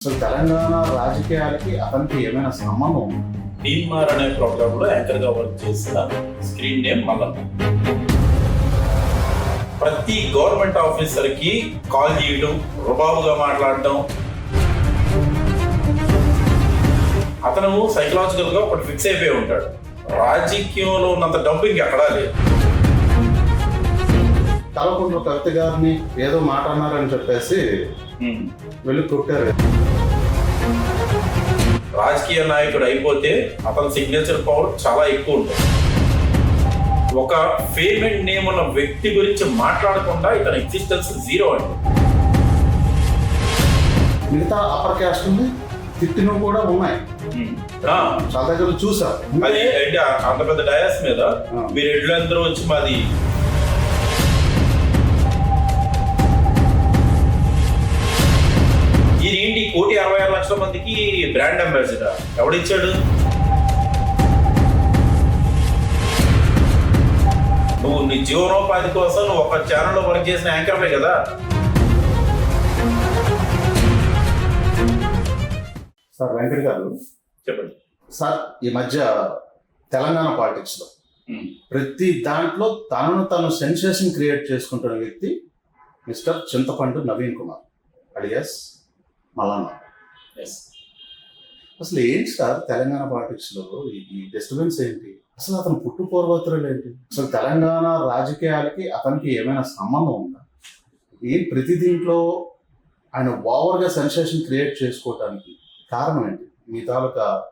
అసలు తెలంగాణ రాజకీయాలకి అతనికి ఏమైనా సంబంధం ఉందా? టీమార్ అనే ప్రోగ్రామ్లో యాంకర్గా వర్క్ చేసిన స్క్రీన్ నేమ్ మల్లన్న. ప్రతి గవర్నమెంట్ ఆఫీసర్కి కాల్ చేయడం రుబాబుగా మాట్లాడటం అతను సైకలాజికల్గా ఒకటి ఫిక్స్ అయిపోయి ఉంటాడు. రాజకీయంలో ఉన్నంత డబ్బు ఇంకెక్కడా లేదు. కలకుంట్ల కవిత గారిని ఏదో మాట అన్నారని చెప్పేసి. వెళ్ళి కొట్టారు. రాజకీయ నాయకుడు అయిపోతే అతని సిగ్నేచర్ పవర్ చాలా ఎక్కువ ఉంటుంది. ఒక ఫేమ్ అండ్ నేమ్ ఉన్న వ్యక్తి గురించి మాట్లాడకుండా ఇతని ఎగ్జిస్టెన్స్ జీరో అండి. మిగతా అప్పర్ క్యాస్ట్ ఉంది తిట్టినవి కూడా ఉన్నాయి. చాలా దగ్గర చూసా. అది అంటే అంత పెద్ద డయాస్ మీద. మీరు ఎడ్లందరూ వచ్చి మాది ఏంటి కోటి అరవై ఆరు లక్షల మందికి బ్రాండ్ అంబాసిడర్ ఎవడిచ్చాడు? నువ్వు నీ జీవనోపాధి కోసం నువ్వు ఒక ఛానల్లో వర్క్ చేసిన యాంకర్వే కదా? సార్ వెంకట్ గారు. చెప్పండి. సార్ ఈ మధ్య తెలంగాణ పాలిటిక్స్లో ఉమ్. ప్రతి దాంట్లో తనను తను సెన్సేషన్ క్రియేట్ చేసుకుంటున్న వ్యక్తి మిస్టర్ చింతపండు నవీన్ కుమార్. అడియాస్ మల్లన్న. అసలు ఏంటి సార్ తెలంగాణ పాలిటిక్స్లో ఈ- డిస్టర్బెన్స్ ఏంటి? అసలు అతను పుట్టు పూర్వోత్తరులు ఏంటి? అసలు తెలంగాణ రాజకీయాలకి అతనికి ఏమైనా సంబంధం ఉందా? ఏం ప్రతి దీంట్లో ఆయన ఓవర్గా సెన్సేషన్ క్రియేట్ చేసుకోవడానికి కారణం ఏంటి? మీ తాలూకా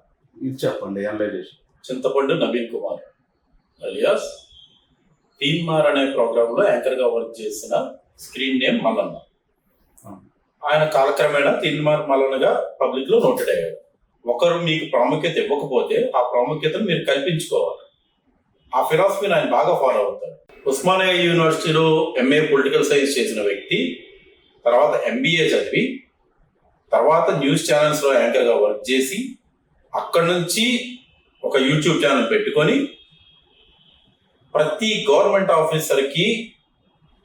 ఇది చెప్పండి అనలైజేషన్ చింతపండు నవీన్ కుమార్. అలియాస్ తీన్మార్ అనే ప్రోగ్రామ్లో యాంకర్గా వర్క్ చేసిన స్క్రీన్ నేమ్ మల్లన్న ఆయన కాలక్రమేణా తీన్మార్ మలనగా పబ్లిక్లో నోటెడ్ అయ్యాడు. ఒకరు మీకు ప్రాముఖ్యత ఇవ్వకపోతే ఆ ప్రాముఖ్యతను మీరు కల్పించుకోవాలి. ఆ ఫిలాసఫీని ఆయన బాగా ఫాలో అవుతాడు. ఉస్మానియా యూనివర్సిటీలో ఎంఏ పొలిటికల్ సైన్స్ చేసిన వ్యక్తి తర్వాత ఎంబీఏ చదివి తర్వాత న్యూస్ ఛానల్స్లో యాంకర్గా వర్క్ చేసి అక్కడి నుంచి ఒక యూట్యూబ్ ఛానల్ పెట్టుకొని ప్రతి గవర్నమెంట్ ఆఫీసర్కి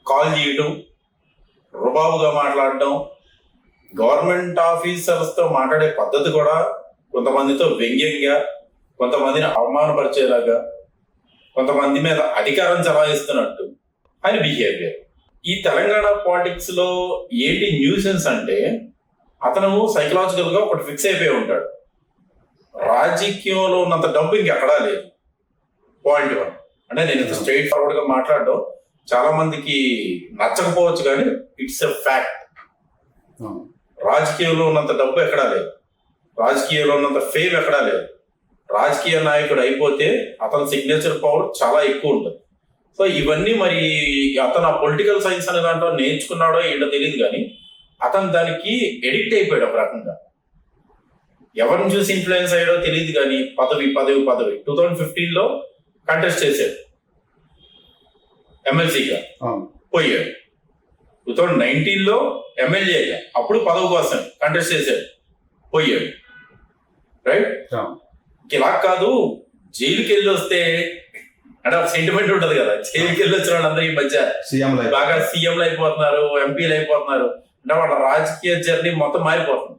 కాల్ చేయడం రుబాబుగా మాట్లాడడం గవర్నమెంట్ ఆఫీసర్స్తో మాట్లాడే పద్ధతి కూడా కొంతమందితో వ్యంగ్యంగా కొంతమందిని అవమానపరిచేలాగా కొంతమంది మీద అధికారం చలాయిస్తున్నట్టు ఆయన బిహేవియర్. ఈ తెలంగాణ పాలిటిక్స్లో ఏంటి న్యూసెన్స్ అంటే అతను సైకలాజికల్గా ఒకటి ఫిక్స్ అయిపోయి ఉంటాడు. రాజకీయంలో ఉన్నంత డబ్బు ఇంకెక్కడా లేదు. Point one. అంటే నేను ఇంత స్ట్రైట్ ఫార్వర్డ్గా మాట్లాడడం చాలా మందికి నచ్చకపోవచ్చు కానీ ఇట్స్ ఎ ఫ్యాక్ట్. రాజకీయంలో ఉన్నంత డబ్బు ఎక్కడా లేదు. రాజకీయంలో ఉన్నంత ఫేమ్ ఎక్కడా లేదు. రాజకీయ నాయకుడు అయిపోతే అతని సిగ్నేచర్ పవర్ చాలా ఎక్కువ ఉంటుంది. సో ఇవన్నీ మరి అతను ఆ పొలిటికల్ సైన్స్ అనే దాంట్లో నేర్చుకున్నాడో ఏంటో తెలియదు కానీ అతను దానికి ఎడిక్ట్ అయిపోయాడు ఒక రకంగా. ఎవరిని చూసి ఇన్ఫ్లుయెన్స్ అయ్యాడో తెలియదు కానీ పదవి పదవి పదవి టూ థౌజండ్ ఫిఫ్టీన్లో కంటెస్ట్ చేశాడు. ఎమ్మెల్సీగా పోయాడు. టూ థౌజండ్ నైన్టీన్లో ఎమ్మెల్యేగా అప్పుడు పదవి కోసం కంటెస్ట్ చేశాడు పోయాడు. రైట్ ఇలా కాదు జైలుకి వెళ్ళి వస్తే అంటే ఒక సెంటిమెంట్ ఉంటది కదా జైలుకి వెళ్ళి వచ్చిన వాళ్ళందరూ ఈ మధ్య సీఎం బాగా సీఎంలు అయిపోతున్నారు ఎంపీలు అయిపోతున్నారు అంటే వాళ్ళ రాజకీయ జర్నీ మొత్తం మారిపోతుంది.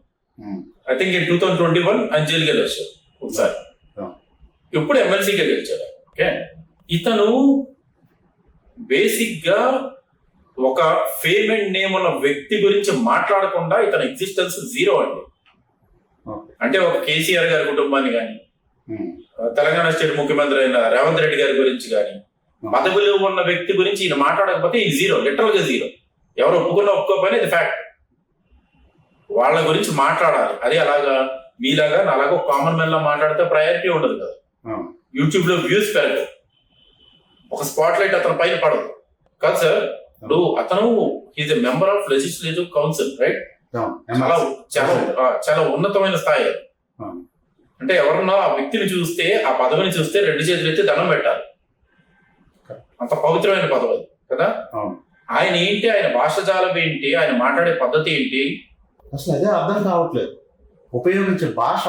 I think two thousand twenty one ఆయన జైలుకి వెళ్ళి వచ్చాడు ఒకసారి. ఇప్పుడు ఎమ్మెల్సీకి వెళ్ళి వచ్చాడు ఓకే ఇతను బేసిక్గా ఒక ఫేమ్ అండ్ నేమ్ ఉన్న వ్యక్తి గురించి మాట్లాడకుండా ఇతని ఎగ్జిస్టెన్స్ జీరో అండి. అంటే ఒక కేసీఆర్ గారి కుటుంబాన్ని కానీ తెలంగాణ స్టేట్ ముఖ్యమంత్రి అయిన రేవంత్ రెడ్డి గారి గురించి కానీ పదవిలో ఉన్న వ్యక్తి గురించి ఈయన మాట్లాడకపోతే ఈ జీరో లిటరల్గా జీరో ఎవరు ఒప్పుకున్నా ఒప్పుకోకపోయినా ఇది ఫ్యాక్ట్ వాళ్ళ గురించి మాట్లాడాలి. అదే అలాగా మీలాగా అలాగా కామన్ మెన్ లా మాట్లాడితే ప్రయారిటీ ఉండదు కదా. యూట్యూబ్లో వ్యూస్ పెరగదు ఒక స్పాట్ లైట్ అతని పైన పడదు. కాదు సార్ ఇప్పుడు అతను is a member of legislative council right చాలా చాలా చాలా ఉన్నతమైన స్థాయి. అంటే ఎవరన్నా ఆ వ్యక్తిని చూస్తే ఆ పదవిని చూస్తే రెండు చేతులు ఎత్తి దండం పెట్టాలి. అంత పవిత్రమైన పదవి అది కదా. ఆయన ఏంటి? ఆయన భాషజాలం ఏంటి? ఆయన మాట్లాడే పద్ధతి ఏంటి? అసలు అదే అర్థం కావట్లేదు. ఉపయోగించే భాష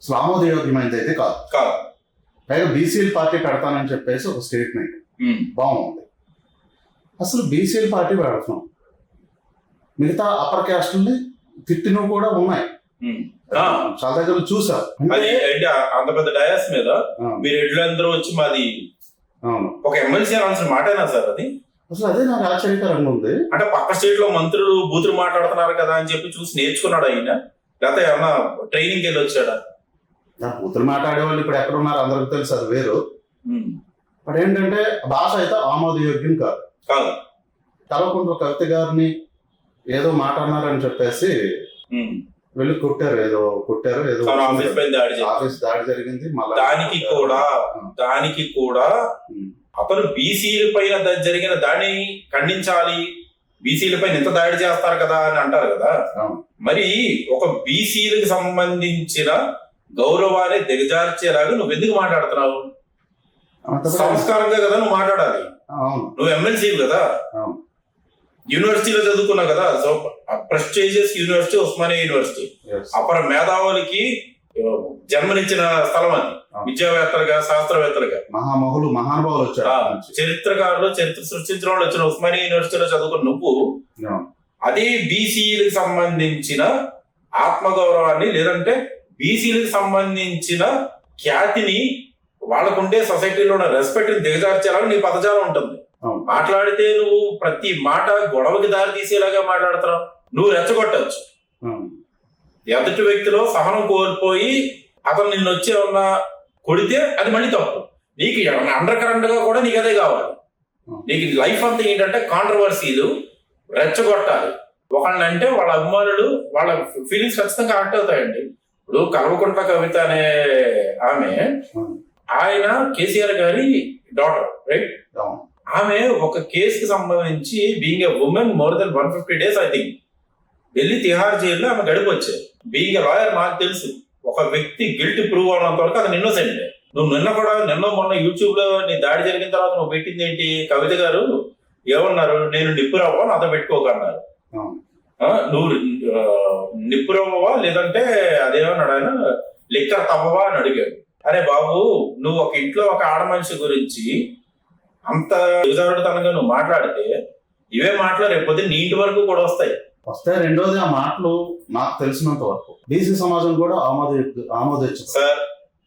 అసలు ఆమోదయోగ్యమైనది అయితే కాదు. కాదు. పైగా బీసీఎల్ పార్టీ పెడతానని చెప్పేసి ఒక స్టేట్మెంట్ బాగుంది. అసలు బీసీఎల్ పార్టీ పెడుతున్నాం మిగతా అప్పర్ క్యాస్ట్ ఉంది తిట్టినవి కూడా ఉన్నాయి. చాలా దగ్గర చూసా. అంత పెద్ద డయాస్ మీద మీరు ఎడ్లందరూ వచ్చి మాది ఒక ఎమ్మెల్సీ అనాల్సిన మాటేనా సార్ అది? అసలు అదే నాకు ఆశ్చర్యకరంగా ఉంది. అంటే పక్క స్టేట్లో మంత్రులు బూతులు మాట్లాడుతున్నారు కదా అని చెప్పి చూసి నేర్చుకున్నాడు ఆయన లేకపోతే ఏమన్నా ట్రైనింగ్ వెళ్ళి వచ్చాడా? నా కూతురు మాట్లాడే వాళ్ళు ఇప్పుడు ఎక్కడ ఉన్నారు? అందరికి తెలుసు అది వేరు. బట్ ఏంటంటే భాష అయితే ఆమోదయోగ్యం కాదు. కాదు. కల్వకుంట్ల కవిత గారిని ఏదో మాట అన్నారని చెప్పేసి. వెళ్ళి కొట్టారు ఏదో కొట్టారు ఏదో ఆఫీస్ పైన దాడి. ఆఫీస్ దాడి జరిగింది మళ్ళా దానికి కూడా దానికి కూడా అతను బీసీల పైన జరిగిన దాడిని ఖండించాలి. బీసీల పైన ఎంత దాడి చేస్తారు కదా అని అంటారు కదా. మరి ఒక బీసీలకు సంబంధించిన గౌరవాన్ని దిగజార్చేలాగా నువ్వు ఎందుకు మాట్లాడుతున్నావు సంస్కారంగా కదా నువ్వు మాట్లాడాలి. నువ్వు ఎమ్మెల్సీ కదా యూనివర్సిటీలో చదువుకున్నావు కదా so prestigious university Osmania university. అపర మేధావులకి జన్మనిచ్చిన స్థలం అది. విద్యావేత్తలుగా శాస్త్రవేత్తలుగా మహామహులు మహానుభావులు వచ్చారు. చరిత్రకారులు చరిత్ర సృష్టించిన వాళ్ళు వచ్చిన ఉస్మానియా యూనివర్సిటీలో చదువుకున్న నువ్వు. అదే బీసీలకు సంబంధించిన ఆత్మగౌరవాన్ని లేదంటే బీసీలకు సంబంధించిన ఖ్యాతిని వాళ్ళకుండే సొసైటీలో ఉన్న రెస్పెక్ట్ దిగజార్చేలాగా నీ పదజాలం ఉంటుంది. మాట్లాడితే నువ్వు ప్రతి మాట గొడవకి దారి తీసేలాగా మాట్లాడుతున్నావు నువ్వు రెచ్చగొట్టచ్చు. ఎదుటి వ్యక్తిలో సహనం కోల్పోయి అతను నిన్ను వచ్చి ఏమన్నా కొడితే అది మళ్ళీ తప్పు. నీకు అండర్ కరెంట్గా కూడా నీకు అదే కావాలి. నీకు లైఫ్ అంతా ఏంటంటే కాంట్రవర్సీలు రెచ్చగొట్టాలి. ఒకళ్ళని అంటే వాళ్ళ అభిమానులు వాళ్ళ ఫీలింగ్స్ ఖచ్చితంగా కరెక్ట్ అవుతాయండి. ఇప్పుడు కల్వకుంట్ల కవిత అనే ఆమె. ఆయన కేసీఆర్ గారి డాటర్ రైట్. ఆమె ఒక కేసుకి సంబంధించి being a woman more than one fifty days I think వెళ్ళి తిహార్ జైల్లో ఆమె గడిపి వచ్చారు. బీయింగ్ ఎ లాయర్ నాకు తెలుసు. ఒక వ్యక్తి గిల్ట్ ప్రూవ్ అవనంత వరకు అతను ఇన్నోసెంట్ నువ్వు నిన్న కూడా నిన్న మొన్న యూట్యూబ్లో నీ దాడి జరిగిన తర్వాత నువ్వు పెట్టింది ఏంటి? కవిత గారు ఏమన్నారు? నేను నిప్పురవ్వ నాతో పెట్టుకోకన్నారు నువ్వు నిప్పురవ్వవా లేదంటే అదేమన్నాడు ఆయన? లిక్కర్ తవ్వవా అని అడిగాడు. అరే బాబు నువ్వు ఒక ఇంట్లో ఒక ఆడ మనిషి గురించి అంత దిగజారుడుతనంగా నువ్వు మాట్లాడితే ఇవే మాటలు రేపొద్దు నీ ఇంటి వరకు కూడా వస్తాయి. వస్తే రెండోది ఆ మాటలు నాకు తెలిసినంత వరకు. బీసీ సమాజం కూడా ఆమోద ఆమోదించదు. Sir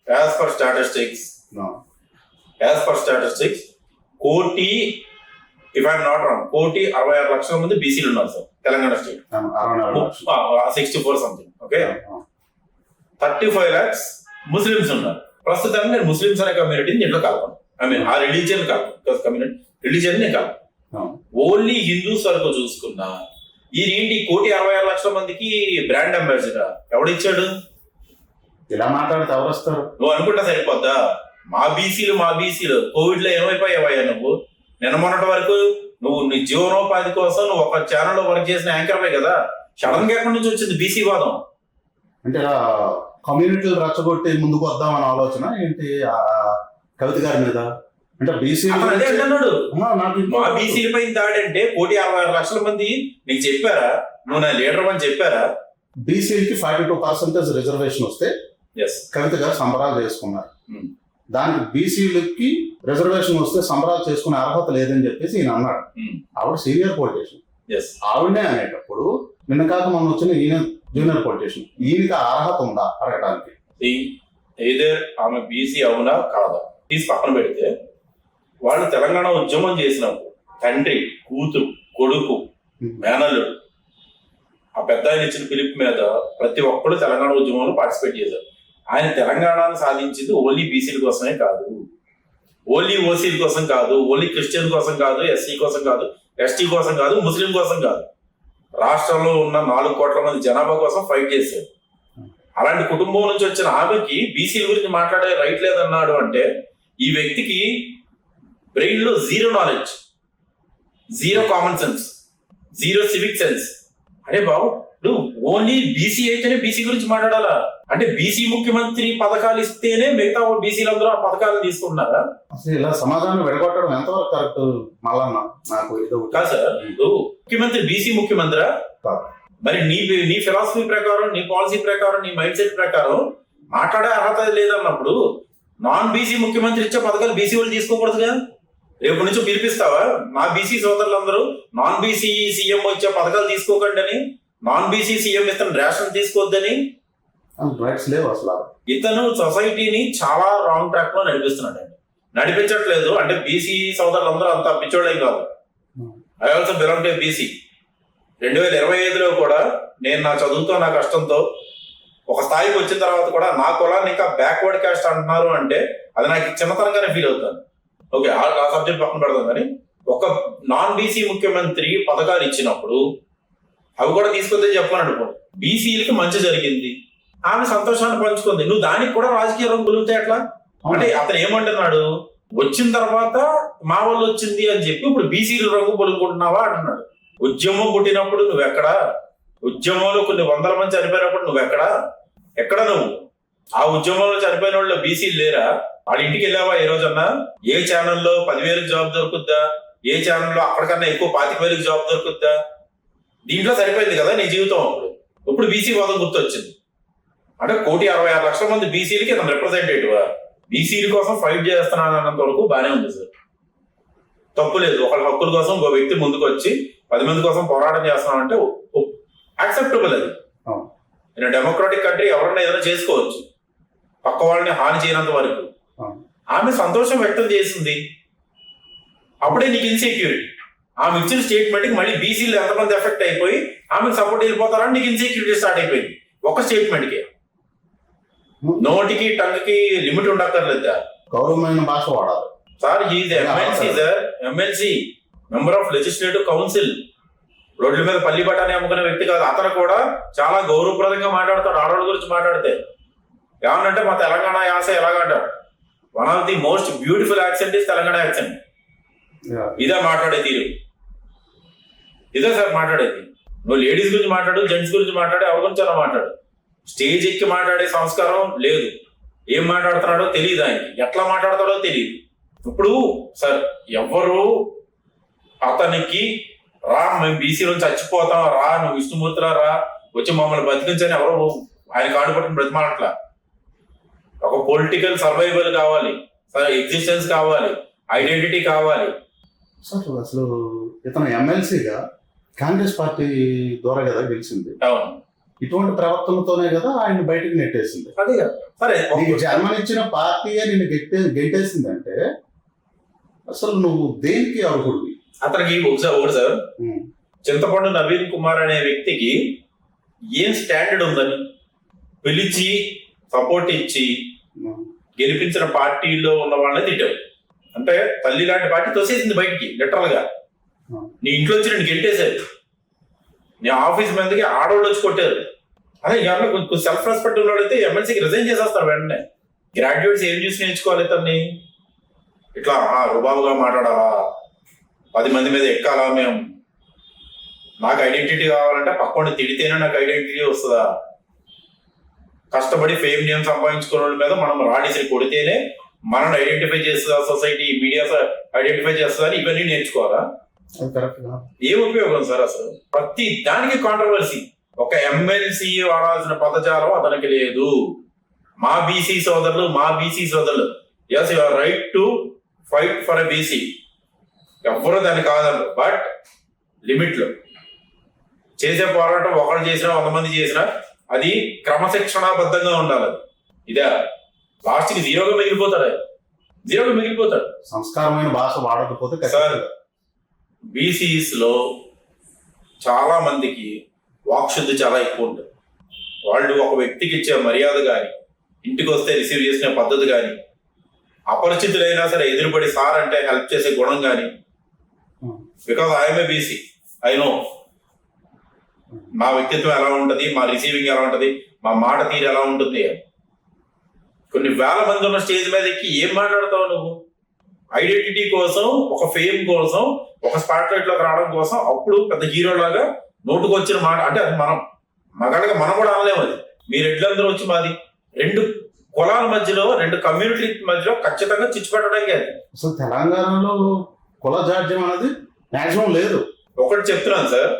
as per statistics. As per statistics కోటి ఇఫ్ ఐఎమ్ నాట్ రాంగ్ కోటి అరవై ఆరు లక్షల మంది బీసీలు ఉన్నారు sir Telangana state. Sixty four something okay. Thirty five lakhs Muslims ఉన్నారు. ప్రస్తుతానికి నేను ముస్లిమ్స్ అనే కమ్యూనిటీని దీంట్లో కలపను ఐ మీన్ ఆ రిలీజియన్ కలపను కమ్యూనిటీ రిలీజియన్ నేను కలపను అవును. ఓన్లీ హిందూస్ వరకు చూసుకున్నా ఈయనేంటి కోటి అరవై ఆరు లక్షల మందికి బ్రాండ్ అంబాసిడర్ ఎవడిచ్చాడు? ఇలా మాట్లాడితే ఎవరు వస్తారు నువ్వు అనుకుంటా సరిపోద్దా? మా బీసీలు మా బీసీలు కోవిడ్లో ఏమైపోయావయ్యా నువ్వు? నిన్న మొన్నటి వరకు నువ్వు నీ జీవనోపాధి కోసం నువ్వు ఒక ఛానల్లో వర్క్ చేసిన యాంకర్ కదా? సడన్గా ఎక్కడి నుంచి వచ్చింది బీసీ వాదం? అంటే కమ్యూనిటీలు రెచ్చగొట్టి ముందుకు వద్దామని ఆలోచన ఏంటి? ఆ కవిత గారి మీద. అంటే బీసీ బీసీల పైన దాడి అంటే కోటి అరవై ఆరు లక్షల మంది నీకు చెప్పారా? నువ్వు నా లీడర్ అని చెప్పారా? బీసీలకి ఫార్టీ టూ పర్సెంటేజ్ రిజర్వేషన్ వస్తే కవిత గారు సంబరాలు చేసుకున్నారు. Hmm. దానికి బీసీలకి రిజర్వేషన్ వస్తే సంబరాలు చేసుకునే అర్హత లేదని చెప్పేసి ఈయన అన్నాడు. Hmm. ఆవిడ సీనియర్ పొలిటీషియన్ ఆవిడనే అనేటప్పుడు నిన్న కాక మొన్న వచ్చిన ఈయన జూనియర్ పొలిటీషియన్. ఈయనకి అర్హత ఉందా అడగడానికి ఏదర్ ఆమె బీసీ అవునా కాదా? తీసి పక్కన పెడితే వాళ్ళు తెలంగాణ ఉద్యమం చేసినప్పుడు తండ్రి కూతురు కొడుకు మేనల్లుడు ఆ పెద్ద ఆయన ఇచ్చిన పిలుపు మీద ప్రతి ఒక్కరు తెలంగాణ ఉద్యమంలో పార్టిసిపేట్ చేశారు. ఆయన తెలంగాణను సాధించింది ఓన్లీ బీసీల కోసమే కాదు. ఓన్లీ ఓసీల కోసం కాదు ఓన్లీ క్రిస్టియన్ కోసం కాదు ఎస్సీ కోసం కాదు ఎస్టీ కోసం కాదు ముస్లిం కోసం కాదు. రాష్ట్రంలో ఉన్న నాలుగు కోట్ల మంది జనాభా కోసం ఫైట్ చేశారు. అలాంటి కుటుంబం నుంచి వచ్చిన ఆమెకి బీసీల గురించి మాట్లాడే రైట్ లేదన్నాడు అంటే ఈ వ్యక్తికి బ్రెయిన్లో zero knowledge zero common sense zero civic sense. అరే బాబు ఓన్లీ బీసీ అయితేనే బీసీ గురించి మాట్లాడాలా? అంటే బీసీ ముఖ్యమంత్రి పథకాలు ఇస్తేనే మిగతా బీసీలందరూ ఆ పథకాలు తీసుకుంటున్నారా? అసలు ఇలా సమాజాన్ని విడగొట్టడం ఎంతవరకు కరెక్ట్ మళ్ళన్న నాకు ఏదో. కాదు సార్ ముఖ్యమంత్రి బీసీ ముఖ్యమంత్రా. మరి నీ నీ ఫిలాసఫీ ప్రకారం నీ పాలసీ ప్రకారం నీ మైండ్ సెట్ ప్రకారం మాట్లాడే అర్హత లేదన్నప్పుడు నాన్ బీసీ ముఖ్యమంత్రి ఇచ్చే పథకాలు బీసీ వాళ్ళు తీసుకోకూడదుగా రేపు నుంచి పిలిపిస్తావా? మా బీసీ సోదరులందరూ నాన్ బీసీ సీఎం వచ్చే పథకాలు తీసుకోకండి అని? నాన్ బీసీ సీఎం ఇతను రేషన్ తీసుకోవద్దని? రైట్స్ లేవు అసలు. ఇతను సొసైటీని చాలా రాంగ్ ట్రాక్లో నడిపిస్తున్నాడు అండి నడిపించట్లేదు. అంటే బీసీ సోదరులందరూ అంత పిచ్చోళ్ళేం కాదు. I also belong to BC రెండు వేల ఇరవై ఐదులో కూడా నేను నా చదువుతో నా కష్టంతో ఒక స్థాయికి వచ్చిన తర్వాత కూడా నా కులాన్ని ఇంకా బ్యాక్వర్డ్ క్యాస్ట్ అంటున్నారు అంటే అది నాకు చిన్నతనంగానే ఫీల్ అవుతాను ఓకే ఆ ఆ సబ్జెక్ట్ పక్కన పెడతాం కానీ ఒక నాన్ బీసీ ముఖ్యమంత్రి పథకాలు ఇచ్చినప్పుడు అవి కూడా తీసుకొద్దని చెప్పమని అనుకో బీసీలకి మంచి జరిగింది. ఆమె సంతోషాన్ని పంచుకుంది. నువ్వు దానికి కూడా రాజకీయ రంగు గురితే ఎట్లా? అంటే అతను ఏమంటున్నాడు? వచ్చిన తర్వాత మా వాళ్ళు వచ్చింది అని చెప్పి ఇప్పుడు బీసీల రంగు పొలుకుంటున్నావా అంటున్నాడు ఉద్యమం పుట్టినప్పుడు నువ్వెక్కడా ఉద్యమంలో కొన్ని వందల మంది చనిపోయినప్పుడు నువ్వెక్కడా ఎక్కడ? నువ్వు? ఆ ఉద్యమంలో చనిపోయిన వాళ్ళు బీసీలు లేరా? వాళ్ళ ఇంటికి వెళ్ళావా ఏ రోజన్నా? ఏ ఛానల్లో పదివేలకు జాబ్ దొరుకుద్దా? ఏ ఛానల్లో అక్కడికన్నా ఎక్కువ పాతిక వేలకు జాబ్ దొరుకుద్దా? దీంట్లో సరిపోయింది కదా నీ జీవితం అప్పుడు. ఇప్పుడు బీసీ వాదం గుర్తొచ్చింది. అంటే కోటి అరవై ఆరు లక్షల మంది బీసీలకి ఇతను రిప్రజెంటేటివ్ బీసీల కోసం ఫైట్ చేస్తున్నాను అన్నంత వరకు బానే ఉంది సార్. తప్పు లేదు. ఒకళ్ళ హక్కుల కోసం ఒక వ్యక్తి ముందుకు వచ్చి పది మంది కోసం పోరాటం చేస్తున్నామంటే యాక్సెప్టబుల్ అది. ఇన్ డెమోక్రాటిక్ కంట్రీ ఎవరన్నా ఏదైనా చేసుకోవచ్చు. పక్క వాళ్ళని హాని చేయనంత వరకు. ఆమె సంతోషం వ్యక్తం చేసింది. అప్పుడే నీకు ఇన్సెక్యూరిటీ ఆమె ఇచ్చిన స్టేట్మెంట్కి మళ్ళీ బీసీలు ఎంతమంది ఎఫెక్ట్ అయిపోయి ఆమెకు సపోర్ట్ వెళ్ళిపోతారని నీకు ఇన్సెక్యూరిటీ స్టార్ట్ అయిపోయింది. ఒక స్టేట్మెంట్కి. నోటికి టంగ్కి లిమిట్ ఉండక్కర్లేదా? గౌరవమైన భాష వాడాలి. Sir is MLC sir MLC member of legislative council రోడ్ల మీద పల్లి బఠాని అమ్ముకునే వ్యక్తి కాదు. అతను కూడా చాలా గౌరవప్రదంగా మాట్లాడతాడు. ఆడవాళ్ళ గురించి మాట్లాడితే. ఏమనంటే మా తెలంగాణ యాస ఎలాగంటాడు one of the most beautiful accent is Telangana accent. ఇదే మాట్లాడే తీరు. ఇదే సార్ మాట్లాడేది. నువ్వు లేడీస్ గురించి మాట్లాడు జెంట్స్ గురించి మాట్లాడు ఎవరి గురించి అలా మాట్లాడు. స్టేజ్ ఎక్కి మాట్లాడే సంస్కారం లేదు. ఏం మాట్లాడుతున్నాడో తెలియదు ఆయనకి. ఎట్లా మాట్లాడతాడో తెలియదు. ఇప్పుడు సార్ ఎవరు అతనికి రా మేము బీసీ నుంచి చచ్చిపోతాం రా నువ్వు విష్ణుమూర్తిలా రా వచ్చి మమ్మల్ని బతికించని ఎవరు ఆయన కాడు పట్టిన బ్రతిమాలట్లా. ఒక పొలిటికల్ సర్వైవల్ కావాలి. సార్ ఎగ్జిస్టెన్స్ కావాలి. ఐడెంటిటీ కావాలి. సార్ అసలు ఇతను ఎమ్మెల్సీగా కాంగ్రెస్ పార్టీ ద్వారా కదా గెలిచింది. ఇటువంటి ప్రవర్తనతోనే కదా ఆయన బయటకు నెట్టేసింది. సరే జన్మనిచ్చిన పార్టీయే నిన్ను గెట్టే గెంటేసిందంటే అసలు నువ్వు దేనికి అర్హుడివి? అతనికి ఒకసారి ఒకటి సార్. చింతపండు నవీన్ కుమార్ అనే వ్యక్తికి ఏం స్టాండర్డ్ ఉందని పిలిచి సపోర్ట్ ఇచ్చి. గెలిపించిన పార్టీలో ఉన్న వాళ్ళని తిట్టావు. అంటే తల్లి లాంటి పార్టీ తోసేసింది బయటికి లిటరల్గా. నీ ఇంట్లో వచ్చి నేను గెంటేశారు. నీ ఆఫీస్ మందికి ఆడవాళ్ళు వచ్చి కొట్టారు. అదే ఎవరిలో కొంచెం సెల్ఫ్ రెస్పెక్ట్ ఉన్నవాడైతే ఎమ్మెల్సీకి రిజైన్ చేసేస్తారు వెంటనే. గ్రాడ్యుయేట్స్ ఏం చూసి నేర్చుకోవాలి తన్ని? ఇట్లా రుబాబుగా మాట్లాడాలా పది మంది మీద ఎక్కాలా మేము నాకు ఐడెంటిటీ కావాలంటే పక్కన తిడితేనే నాకు ఐడెంటిటీ వస్తుందా? కష్టపడి ఫేమ్ నేమ్ సంపాదించుకున్న వాళ్ళ మీద మనం రాణిసి కొడితేనే మనల్ని ఐడెంటిఫై చేస్తుందా? సొసైటీ మీడియా ఐడెంటిఫై చేస్తుందని ఇవన్నీ నేర్చుకోవాలా? ఏం ఉపయోగం సార్ అసలు? ప్రతి దానికి కాంట్రవర్సీ ఒక ఎమ్మెల్సీ వాడాల్సిన పదజాలం అతనికి లేదు. మా బీసీ సోదరులు మా బీసీ సోదరులు. Yes your right to fight for BC ఎవ్వరూ దాన్ని కాదన్నారు బట్ లిమిట్లో. చేసే పోరాటం ఒకరు చేసినా వంద మంది చేసినా అది క్రమశిక్షణాబద్ధంగా ఉండాలి. ఇదే. లాస్ట్కి జీరోగా మిగిలిపోతాడు. జీరోగా మిగిలిపోతాడు. సంస్కారమైన భాష వాడకపోతే సార్ బీసీఈస్లో చాలామందికి చాలా వాక్శుద్ధి చాలా ఎక్కువ ఉంటుంది. వాళ్ళు ఒక వ్యక్తికి ఇచ్చే మర్యాద కానీ ఇంటికి వస్తే రిసీవ్ చేసిన పద్ధతి కానీ అపరిచితులైనా సరే ఎదురుపడి సార్ అంటే హెల్ప్ చేసే గుణం కానీ because because I'm BC I know మా వ్యక్తిత్వం ఎలా ఉంటుంది మా రిసీవింగ్ ఎలా ఉంటుంది మా మాట తీరు ఎలా ఉంటుంది కొన్ని వేల మంది ఉన్న స్టేజ్ మీద ఎక్కి ఏం మాట్లాడతావు నువ్వు? ఐడెంటిటీ కోసం ఒక ఫేమ్ కోసం ఒక స్పాట్ లైట్లోకి రావడం కోసం అప్పుడు పెద్ద హీరో లాగా నోటుకు వచ్చిన మాట అంటే అది మనం మగాళ్ళగా మనం కూడా అనలేము అది. మీరు ఎడ్లందరూ వచ్చి మాది. రెండు కులాల మధ్యలో రెండు కమ్యూనిటీ మధ్యలో ఖచ్చితంగా చిచ్చు పెట్టడానికి అది. అసలు తెలంగాణలో కుల జాడ్యం అనేది మాక్సిమం లేదు. ఒకటి చెప్తున్నాను సార్.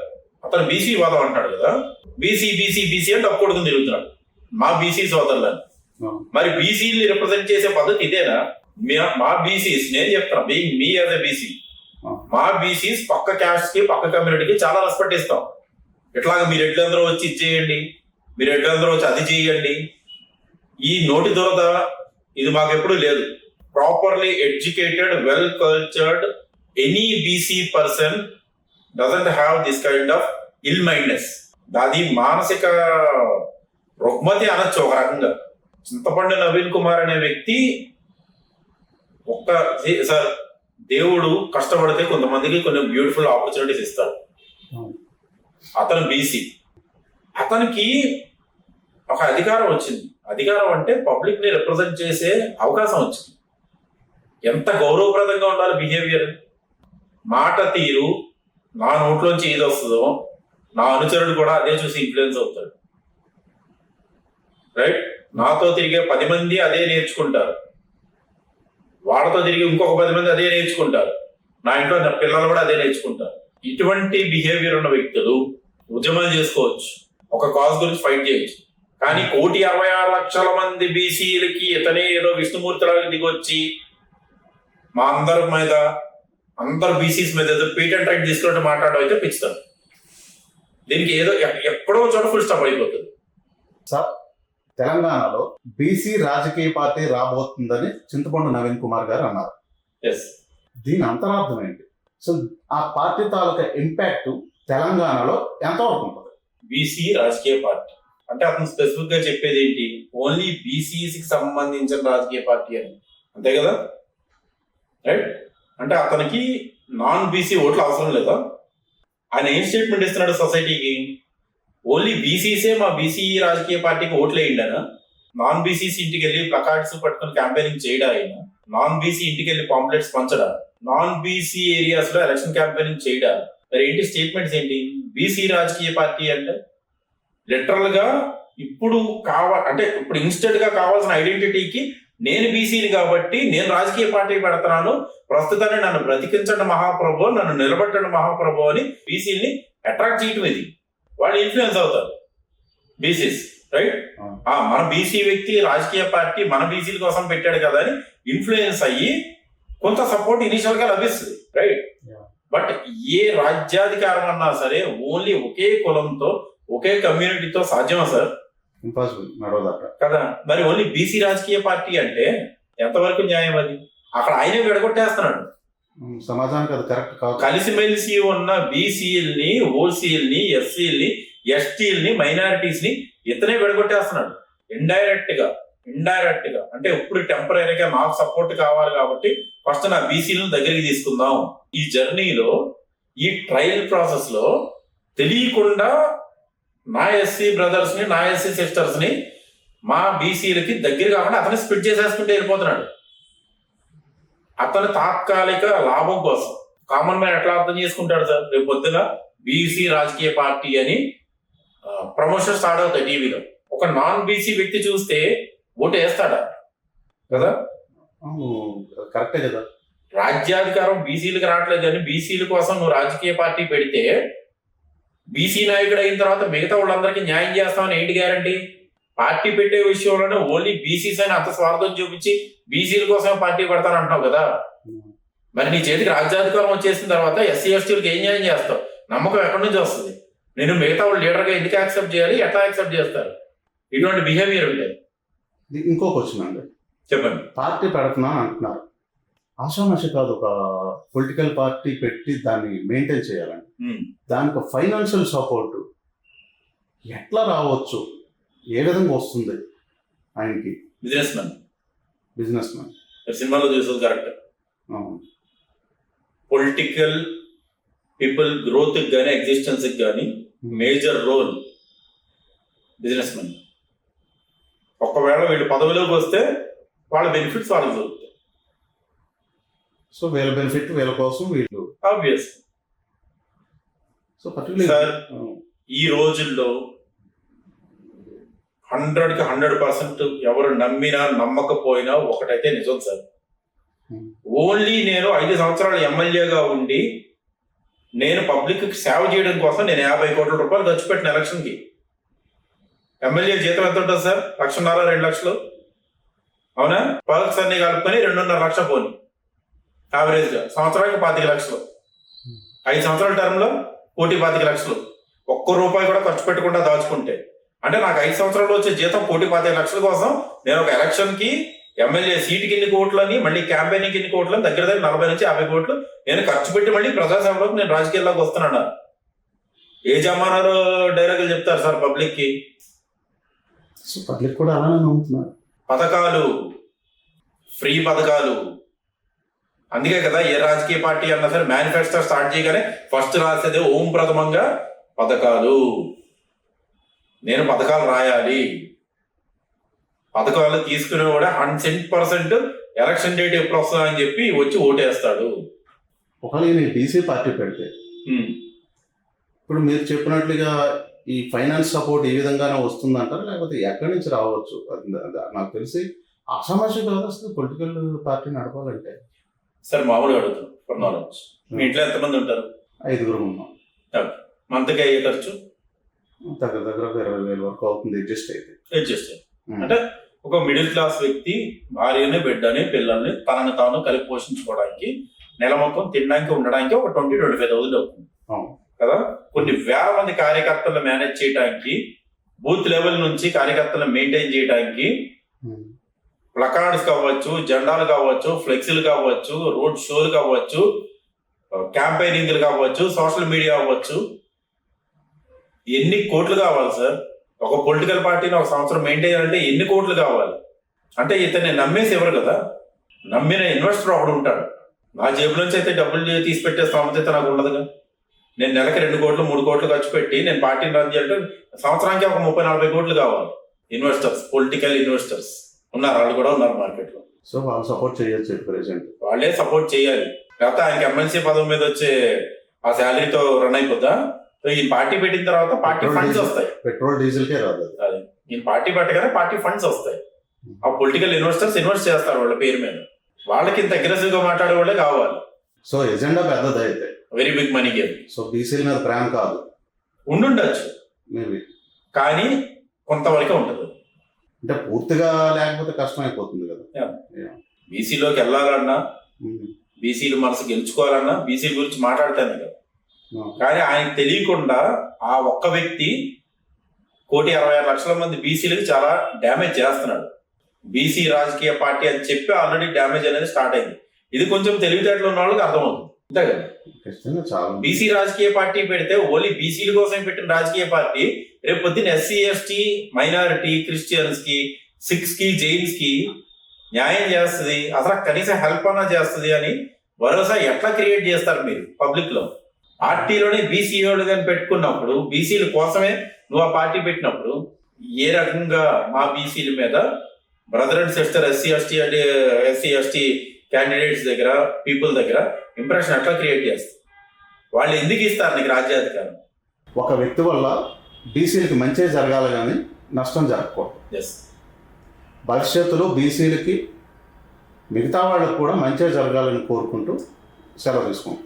అతను బీసీ వాదం అంటాడు కదా. బీసీ బీసీ బీసీ అంటే అప్పుడు తిరుగుతున్నాడు. మా బీసీ సోదరులని. మరి బీసీని రిప్రజెంట్ చేసే పద్ధతి ఇదేనా? మీ- బీసీస్ నేను చెప్తున్నా మీ మీ యాజ్ ఎ బీసీ. మా బీసీస్ పక్క క్యాస్ట్కి పక్క కమ్యూనిటీకి చాలా రెస్పెక్ట్ ఇస్తాం. ఇట్లాగ మీరు ఎడ్లందరూ వచ్చి ఇచ్చేయండి మీరు ఎడ్లందరూ వచ్చి అది చేయండి. ఈ నోటి దొరద ఇది మాకు ఎప్పుడూ లేదు. Properly educated well cultured any BC person doesn't have this kind of ill mindness అది మానసిక రుగ్మతి అనొచ్చు ఒక రకంగా. చింతపండు నవీన్ కుమార్ అనే వ్యక్తి ఒక్క సార్ దేవుడు కష్టపడితే కొంతమందికి కొన్ని బ్యూటిఫుల్ ఆపర్చునిటీస్ ఇస్తాడు. అతను బీసీ అతనికి ఒక అధికారం వచ్చింది. అధికారం అంటే పబ్లిక్ని రిప్రజెంట్ చేసే అవకాశం వచ్చింది. ఎంత గౌరవప్రదంగా ఉండాలి బిహేవియర్ మాట తీరు నా నోట్లోంచి ఏది వస్తుందో నా అనుచరుడు కూడా అదే చూసి ఇన్ఫ్లుయెన్స్ అవుతాడు. రైట్ నాతో తిరిగే పది మంది అదే నేర్చుకుంటారు. వాళ్ళతో తిరిగి ఇంకొక పది మంది అదే నేర్చుకుంటారు. నా ఇంట్లో నా పిల్లలు కూడా అదే నేర్చుకుంటారు. ఇటువంటి బిహేవియర్ ఉన్న వ్యక్తులు ఉద్యమాలు చేసుకోవచ్చు. ఒక కాజ్ గురించి ఫైట్ చేయొచ్చు. కానీ కోటి అరవై ఆరు లక్షల మంది బీసీలకి ఇతనే ఏదో విష్ణుమూర్తిలాగా దిగొచ్చి మా అందరి మీద అందరు బీసీస్ మీద ఏదో పేటెంట్ రైట్ తీసుకున్నట్టు మాట్లాడడం అయితే పిచ్చుతారు. దీనికి ఏదో ఎక్కడో చోట ఫుల్ స్టాప్ అయిపోతుంది. సార్ తెలంగాణలో బీసీ రాజకీయ పార్టీ రాబోతుందని చింతపండు నవీన్ కుమార్ గారు అన్నారు. ఎస్ దీని అంతరార్థం ఏంటి? సో ఆ పార్టీ తాలూకా ఇంపాక్ట్ తెలంగాణలో ఎంతవరకు ఉంటుంది? బీసీ రాజకీయ పార్టీ. అంటే అతను స్పెసిఫిక్గా చెప్పేది ఏంటి? ఓన్లీ బీసీస్కి సంబంధించిన రాజకీయ పార్టీ అని. అంతే కదా? రైట్ అంటే అతనికి నాన్ బీసీ ఓట్లు అవసరం లేదా? ఆయన ఏం స్టేట్మెంట్ ఇస్తున్నాడు సొసైటీకి ఓన్లీ బీసీసే మా బీసీ రాజకీయ పార్టీకి ఓట్లు వేయండినా? నాన్ బీసీసీ ఇంటికి వెళ్ళి ప్లకార్డ్స్ పట్టుకుని క్యాంపెయినింగ్ చేయడా ఆయన? నాన్ బీసీ ఇంటికి వెళ్ళి పాంప్లెట్స్ పంచడా? నాన్ బీసీ ఏరియాస్లో ఎలక్షన్ క్యాంపెయినింగ్ చేయడా? మరి ఏంటి స్టేట్మెంట్స్ ఏంటి? బీసీ రాజకీయ పార్టీ అంటే లిటరల్గా ఇప్పుడు కావ అంటే ఇప్పుడు ఇన్స్టెంట్గా కావాల్సిన ఐడెంటిటీకి నేను బీసీని కాబట్టి నేను రాజకీయ పార్టీ పెడతాను. ప్రస్తుతాన్ని నన్ను బ్రతికించండి మహాప్రభు నన్ను నిలబెట్టండి మహాప్రభు అని బీసీని అట్రాక్ట్ చేయటం ఇది. వాళ్ళు ఇన్ఫ్లుయెన్స్ అవుతారు. బీసీస్ రైట్ ఆ. మన బీసీ వ్యక్తి రాజకీయ పార్టీ మన బీసీల కోసం పెట్టాడు కదా అని ఇన్ఫ్లుయెన్స్ అయ్యి కొంత సపోర్ట్ ఇనిషియల్గా లభిస్తుంది రైట్. బట్ ఏ రాజ్యాధికారం అన్నా సరే ఓన్లీ ఒకే కులంతో ఒకే కమ్యూనిటీతో సాధ్యమా సార్ ఇంపాసిబుల్ కదా. మరి ఓన్లీ బీసీ రాజకీయ పార్టీ అంటే ఎంతవరకు న్యాయం అది? అక్కడ ఆయనే విడగొట్టేస్తున్నాడు. సమాజానికి అది కరెక్ట్ కాదు. కలిసిమెలిసి ఉన్న బీసీల్ని ఓసీఎల్ని ఎస్సీల్ని ఎస్టీల్ని మైనారిటీస్ని ఇతనే విడగొట్టేస్తున్నాడు. ఇండైరెక్ట్గా ఇండైరెక్ట్గా. అంటే ఇప్పుడు టెంపరీగా నాకు సపోర్ట్ కావాలి కాబట్టి ఫస్ట్ నా బీసీలను దగ్గరికి తీసుకుందాం. ఈ జర్నీలో ఈ ట్రయల్ ప్రాసెస్లో తెలియకుండా నా ఎస్సీ బ్రదర్స్ని నా ఎస్సీ సిస్టర్స్ని మా బీసీలకి దగ్గర కాకుండా అతని స్ప్లిట్ చేసేసుకుంటే వెళ్ళిపోతున్నాడు. అతని తాత్కాలిక లాభం కోసం. కామన్ మ్యాన్ ఎట్లా అర్థం చేసుకుంటాడు సార్? రేపు పొద్దున బీసీ రాజకీయ పార్టీ అని ప్రమోషన్ స్టార్ట్ అవుతాయి టీవీలో. ఒక నాన్ బీసీ వ్యక్తి చూస్తే ఓటు వేస్తాడా? కదా? కరెక్టే కదా. రాజ్యాధికారం బీసీలకు రావట్లేదు అని బీసీల కోసం నువ్వు రాజకీయ పార్టీ పెడితే బీసీ నాయకుడు అయిన తర్వాత మిగతా వాళ్ళందరికీ న్యాయం చేస్తామని ఏంటి గ్యారంటీ పార్టీ పెట్టే విషయంలోనే ఓన్లీ బీసీస్ అని అంత స్వార్థం చూపించి బీసీల కోసమే పార్టీ పెడతాను అంటున్నావు కదా? మరి నీ చేతికి రాజ్యాధికారం వచ్చేసిన తర్వాత ఎస్సీ ఎస్టీలకు ఏం న్యాయం చేస్తావు? నమ్మకం ఎక్కడి నుంచి వస్తుంది? నేను మిగతా వాళ్ళు లీడర్గా ఎందుకు యాక్సెప్ట్ చేయాలి? ఎట్లా యాక్సెప్ట్ చేస్తారు? ఇటువంటి బిహేవియర్ ఉండేది ఇంకో క్వశ్చన్ అండి. చెప్పండి. పార్టీ పెడుతున్నాను అంటున్నారు. ఆషామాషి కాదు ఒక పొలిటికల్ పార్టీ పెట్టి దాన్ని మెయింటైన్ చేయాలండి. దానికి ఫైనాన్షియల్ సపోర్ట్ ఎట్లా రావచ్చు? ఏ విధంగా వస్తుంది ఆయనకి? బిజినెస్ మ్యాన్ బిజినెస్ మ్యాన్ సినిమాలో చూసేది కరెక్ట్ అవును. పొలిటికల్ పీపుల్ గ్రోత్ కానీ ఎగ్జిస్టెన్స్ కానీ మేజర్ రోల్ బిజినెస్ మెన్ ఒకవేళ వీళ్ళు పదవిలోకి వస్తే వాళ్ళ బెనిఫిట్స్ వాళ్ళకి దొరుకుతాయి. సో వీళ్ళ బెనిఫిట్ వీళ్ళ కోసం వీళ్ళు. ఆబ్వియస్ సో పర్టికులర్ ఈ రోజుల్లో హండ్రెడ్కి హండ్రెడ్ పర్సెంట్ ఎవరు నమ్మినా నమ్మకపోయినా ఒకటైతే నిజం సార్. Hmm. ఓన్లీ నేను ఐదు సంవత్సరాలు ఎమ్మెల్యేగా ఉండి నేను పబ్లిక్ సేవ చేయడం కోసం నేను యాభై కోట్ల రూపాయలు ఖర్చు పెట్టిన ఎలక్షన్కి. ఎమ్మెల్యే జీతం ఎంత ఉంటుంది సార్? లక్షన్నర రెండు లక్షలు? అవునా? పర్క్స్ అన్ని కలుపుకొని రెండున్నర లక్ష పోని. యావరేజ్గా. సంవత్సరానికి పాతిక లక్షలు. ఐదు సంవత్సరాల టర్మ్లో కోటి పాతిక లక్షలు. ఒక్క రూపాయి కూడా ఖర్చు పెట్టకుండా దాచుకుంటే. అంటే నాకు ఐదు సంవత్సరాలు వచ్చే జీతం కోటి పదిహేను లక్షల కోసం. నేను ఒక ఎలక్షన్కి ఎమ్మెల్యే సీటుకి ఎన్ని కోట్లని మళ్ళీ క్యాంపెయినింగ్ ఎన్ని కోట్లని దగ్గర దగ్గర నలభై నుంచి యాభై కోట్లు. నేను ఖర్చు పెట్టి మళ్ళీ ప్రజాసేవలోకి నేను రాజకీయాల్లోకి వస్తున్నాను. ఏ జమానాలో డైలాగులు చెప్తారు సార్ పబ్లిక్కి పబ్లిక్ కూడా పథకాలు ఫ్రీ పథకాలు. అందుకే కదా ఏ రాజకీయ పార్టీ అన్నా సరే మేనిఫెస్టో స్టార్ట్ చేయగానే ఫస్ట్ రాసేది ఓం ప్రథమంగా పథకాలు. నేను పథకాలు రాయాలి. పథకాలు తీసుకునే కూడా హండ్రెడ్ పర్సెంట్ ఎలక్షన్ డేట్ ఎప్పుడు వస్తుందా అని చెప్పి వచ్చి ఓటేస్తాడు. ఒకవేళ నేను బీసీ పార్టీ పెడితే. ఇప్పుడు మీరు చెప్పినట్లుగా ఈ ఫైనాన్స్ సపోర్ట్ ఈ విధంగానే వస్తుందంటారా? లేకపోతే ఎక్కడి నుంచి రావచ్చు? నాకు తెలిసి కాదు అసలు పొలిటికల్ పార్టీ నడపాలంటే. సరే మామూలుగా అడుగుతాను ఫర్ నాలెడ్జ్. మీ ఇంట్లో ఎంతమంది ఉంటారు? ఐదుగురు ఉన్నాం. మంత్కి అయ్యే ఖర్చు? దగ్గర దగ్గర ఒక ఇరవై వేల వరకు అవుతుంది అడ్జస్ట్ అయితే అడ్జస్ట్ ఉమ్. అంటే ఒక మిడిల్ క్లాస్ వ్యక్తి భార్యని బిడ్డని పిల్లల్ని తనని తాను కలిపి పోషించుకోవడానికి నెల మొత్తం తినడానికి ఉండడానికి ఒక ట్వంటీ ట్వంటీ ఫైవ్ థౌసండ్ అవుతుంది. కదా కొన్ని వేల మంది కార్యకర్తలను మేనేజ్ చేయడానికి బూత్ లెవెల్ నుంచి కార్యకర్తలను మెయింటైన్ చేయడానికి. ప్లకార్డ్స్ కావచ్చు జెండాలు కావచ్చు ఫ్లెక్సీలు కావచ్చు రోడ్ షోలు కావచ్చు క్యాంపెయినింగ్లు కావచ్చు సోషల్ మీడియా అవ్వచ్చు ఎన్ని కోట్లు కావాలి సార్ ఒక పొలిటికల్ పార్టీని ఒక సంవత్సరం మెయింటైన్ చేయాలంటే ఎన్ని కోట్లు కావాలి? అంటే ఇతన్ని నమ్మేసి ఎవరు కదా? నమ్మిన ఇన్వెస్టర్ ఒకడు ఉంటాడు. నా జేబులోంచి అయితే డబ్బులు తీసి పెట్టే స్తోమత నాకు ఉండదుగా. నేను నెలకి రెండు కోట్లు మూడు కోట్లు ఖర్చు పెట్టి నేను పార్టీని రన్ చేయాలంటే సంవత్సరానికి ఒక ముప్పై నలభై కోట్లు కావాలి. ఇన్వెస్టర్స్ పొలిటికల్ ఇన్వెస్టర్స్ ఉన్నారు? వాళ్ళు కూడా ఉన్నారు మార్కెట్లో. సో వాళ్ళు సపోర్ట్ చేయొచ్చు ప్రెసెంట్ వాళ్ళే సపోర్ట్ చేయాలి. లేకపోతే ఆయనకి ఎమ్మెల్సీ పదవి మీద వచ్చే ఆ శాలరీతో రన్ అయిపోద్దా? సో ఈ పార్టీ పెట్టిన తర్వాత పార్టీ ఫండ్స్ వస్తాయి. పెట్రోల్ డీజిల్కే రాదు అది. ఈ పార్టీ పెట్టగానే పార్టీ ఫండ్స్ వస్తాయి. ఆ పొలిటికల్ ఇన్వెస్టర్స్ ఇన్వెస్ట్ చేస్తారు వాళ్ళ పేరు మీద. వాళ్ళకి ఇంత అగ్రెసివ్గా మాట్లాడే వాళ్ళే కావాలి. సో ఎజెండా పెద్దది అయితే. Very big money game so బీసీల మీద ప్రేమ కాదు. ఉండుండొచ్చు. మేబీ. కానీ కొంతవరకే ఉంటుంది. అంటే పూర్తిగా లేకపోతే కష్టం అయిపోతుంది కదా. బీసీలోకి వెళ్ళాలన్నా. బీసీలు మనసు గెలుచుకోవాలన్నా బీసీ గురించి మాట్లాడతాను కదా. కానీ ఆయనకు తెలియకుండా ఆ ఒక్క వ్యక్తి కోటి అరవై ఆరు లక్షల మంది బీసీలకు చాలా డ్యామేజ్ చేస్తున్నాడు. బీసీ రాజకీయ పార్టీ అని చెప్పి ఆల్రెడీ డ్యామేజ్ అనేది స్టార్ట్ అయింది. ఇది కొంచెం తెలివితేటలు ఉన్న వాళ్ళకి అర్థమవుతుంది. అంతే కదా? బీసీ రాజకీయ పార్టీ పెడితే ఓన్లీ బీసీల కోసం పెట్టిన రాజకీయ పార్టీ రేపు పొద్దున్న ఎస్సీ ఎస్టీ మైనారిటీ క్రిస్టియన్స్కి సిక్స్కి జైన్స్కి న్యాయం చేస్తుంది. అసలు కనీసం హెల్ప్ అన్నా చేస్తుంది అని భరోసా ఎట్లా క్రియేట్ చేస్తారు మీరు పబ్లిక్లో? పార్టీలోనే బీసీ కానీ పెట్టుకున్నప్పుడు బీసీల కోసమే నువ్వు ఆ పార్టీ పెట్టినప్పుడు ఏ రకంగా మా బీసీల మీద brother and sister SC ST అంటే ఎస్సీ ఎస్టీ క్యాండిడేట్స్ దగ్గర పీపుల్ దగ్గర ఇంప్రెషన్ ఎట్లా క్రియేట్ చేస్తారు వాళ్ళు ఎందుకు ఇస్తారు నీకు రాజ్యాధికారం? ఒక వ్యక్తి వల్ల బీసీలకి మంచి జరగాలి కానీ నష్టం జరగకూడదు. ఎస్ భవిష్యత్తులో బీసీలకి మిగతా వాళ్ళకు కూడా మంచి జరగాలని కోరుకుంటూ సెలవు తీసుకుంటాం